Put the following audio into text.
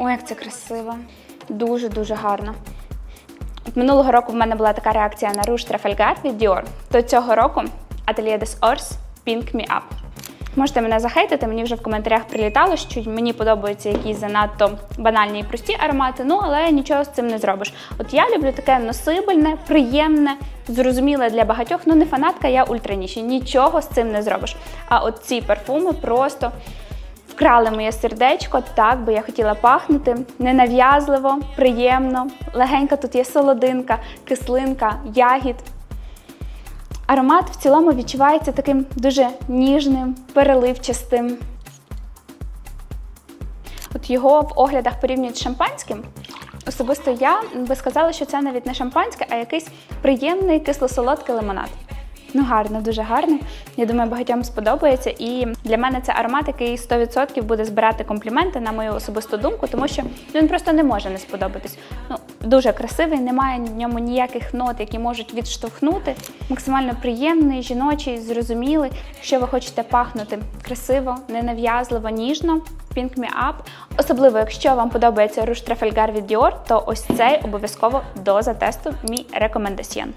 Ой, як це красиво. Дуже-дуже гарно. От Минулого року в мене була така реакція на руш Trafalgar від Dior. То цього року Atelier des Ors Pink Me Up. Можете мене захейтити, мені вже в коментарях прилітало, що мені подобаються якісь занадто банальні і прості аромати, ну але нічого з цим не зробиш. От я люблю таке носибельне, приємне, зрозуміле для багатьох. Ну не фанатка, я ультраніші. Нічого з цим не зробиш. А от ці парфуми просто вкрали моє сердечко, так би я хотіла пахнути ненав'язливо, приємно, легенька тут є солодинка, кислинка, ягід. Аромат в цілому відчувається таким дуже ніжним, переливчастим. От його в оглядах порівнюють з шампанським. Особисто я би сказала, що це навіть не шампанське, а якийсь приємний кисло-солодкий лимонад. Ну, гарно, дуже гарно. Я думаю, багатьом сподобається. І для мене це аромат, який 100% буде збирати компліменти на мою особисту думку, тому що він просто не може не сподобатись. Ну, дуже красивий, немає в ньому ніяких нот, які можуть відштовхнути. Максимально приємний, жіночий, зрозумілий. Якщо ви хочете пахнути красиво, ненав'язливо, ніжно. Pink Me Up. Особливо, якщо вам подобається руш Trafalgar від Dior, то ось цей обов'язково доза тесту мій рекомендаціон.